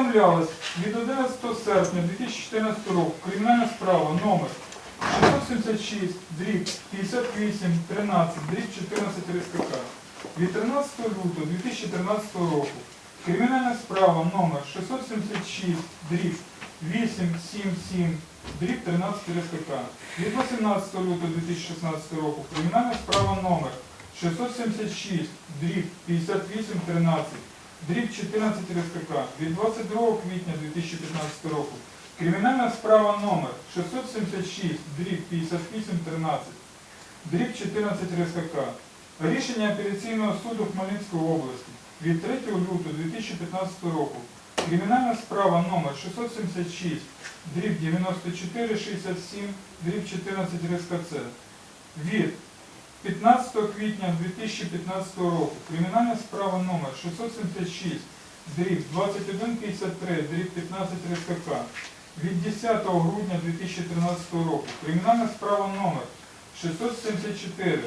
повідомлялось від 11 серпня 2014 року кримінальна справа номер 676, дріб 58, 13, дріб 14 РСКК. Від 13 лютого 2013 року кримінальна справа номер 676, дріб 877, дріб 13 РСКК. Від 18 лютого 2016 року кримінальна справа номер 676, дріб 58, 13, дріб 14 РСКК. Від 22 квітня 2015 року кримінальна справа номер 676, дріб 58, 13, дріб 14 РСКК. Рішення апеляційного суду Хмельницької області від 3 лютого 2015 року. Кримінальна справа номер 676, дріб 9467, дріб 14 РСКЦ. Від 15 квітня 2015 року кримінальна справа номер 676, дріб 2153, дріб 15 РСКК. Від 10 грудня 2013 року кримінальна справа номер 674,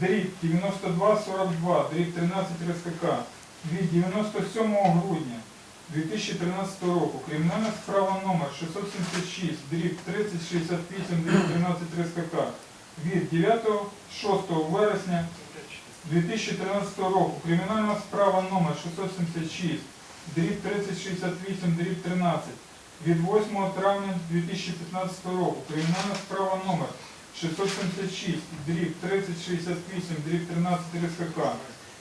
дріб 9242, дріб 13 РСКК. Від 97 грудня 2013 року кримінальна справа номер 676, дріб 3068, дріб 13 РСКК. Від 9-6 вересня 2013 року кримінальна справа номер 676, дріб 3068, дріб 13. Від 8 травня 2015 року кримінальна справа номер 676, дріб 3068, дріб 13 РСКК.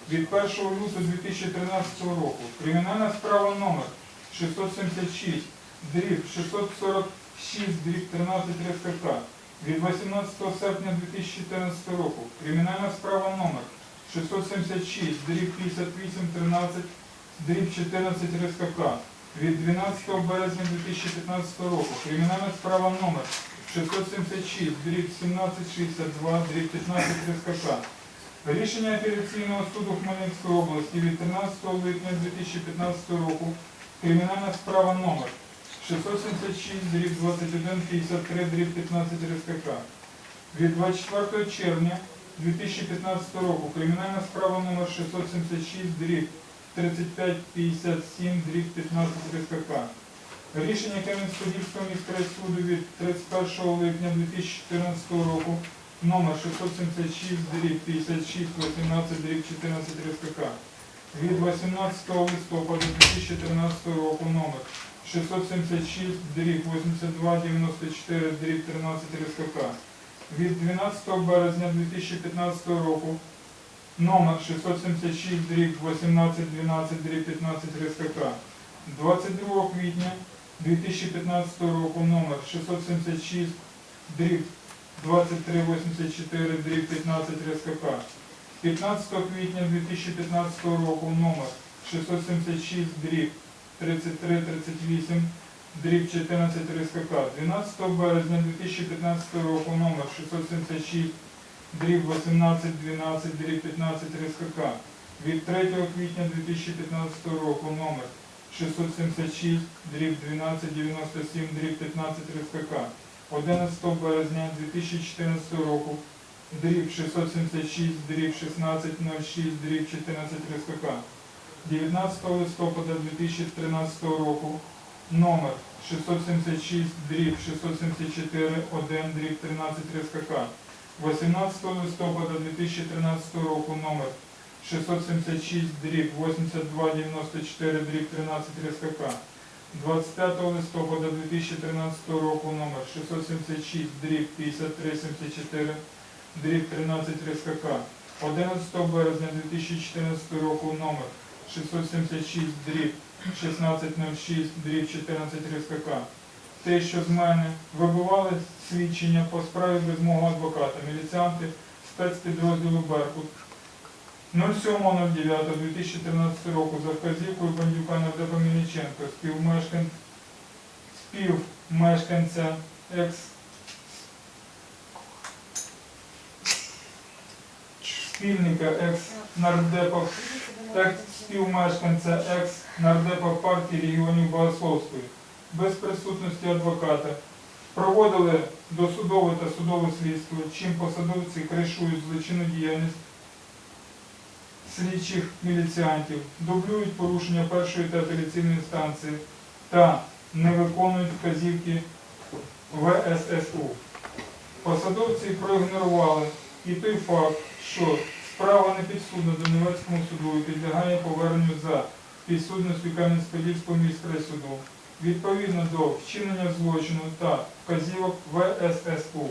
Від 1 лютого 2013 року кримінальна справа номер 676, дріб 646, дріб 13 РСКК. Від 18 серпня 2014 року кримінальна справа номер 676, дріб 58, 13, дріб 14 РСКК. Від 12 березня 2015 року кримінальна справа номер 676, дріб 1762, дріб 15 РСКК. Рішення апеляційного суду Хмельницької області від 13 липня 2015 року кримінальна справа номер 676, дріб 21, 53, дріб 15 РСКК. Від 24 червня 2015 року кримінальна справа номер 676, дріб 35, 57, дріб 15 РСКК. Рішення Кам'янського-Дільського міськрайсуду від 31 липня 2014 року номер 676, дріб 56, 18, дріб 14 РСКК. Від 18 листопада 2013 року номер 676, дріб 82, 94, дріб 13 РСКК. Від 12 березня 2015 року номер 676, дріб 18, 12, дріб 15 РСКК. 22 квітня 2015 року номер 676, дріб 2384, дріб 15 РСКК. 15 квітня 2015 року номер 676, дріб 3338, дріб 14 РСКК. 12 березня 2015 року номер 676, дріб 18, 12, дріб 15 РСКК. Від 3 квітня 2015 року номер 676, дріб 12, 97, дріб 15 РСКК. 11 березня 2014 року дріб 676, дріб 1606, дріб 14 РСКК. 19 листопада 2013 року номер 676, дріб 674, 1, дріб 13 РСКК. 18 листопада 2013 року номер 676, дріб 8294, дріб 13 РСКК. 25 листопада 2013 року номер 676, дріб 5374, дріб 13 РСКК. 11 березня 2014 року номер 676, дріб 1606, дріб 14 РСКК. Те, що з мене вибивали свідчення по справі без мого адвоката, міліціанти спецпідрозділу Беркут 07.09.2013 року за вказівкою бандюка Мельниченка, співмешканця екс спільника екс-нардепа екс співмешканця екс-нардепа партії регіонів Богословської без присутності адвоката проводили досудове та судове слідство, чим посадовці кришують злочинну діяльність слідчих міліціантів, дублюють порушення першої та апеляційної інстанції та не виконують вказівки ВССУ. Посадовці проігнорували і той факт, що справа не підсудна Донецькому суду і підлягає поверненню за підсудністю Кам'янець-Подільського міськрайсуду відповідно до вчинення злочину та вказівок ВССУ.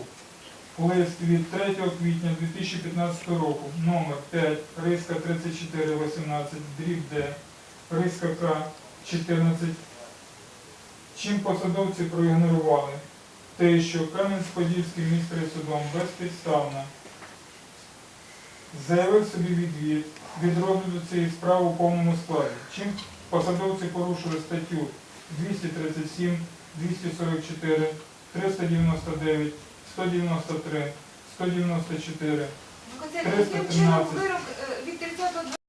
Лист від 3 квітня 2015 року, номер 5, риска 3418, дріб Д, риска К 14, чим посадовці проігнорували те, що Кам'янець-Подільський міськрайсудом безпідставно заявив собі відвід від розгляду цієї справи у повному складі, чим посадовці порушили статтю 237, 244, 399, 193, 194, Концерт, яким чином 313. вирок е, від 30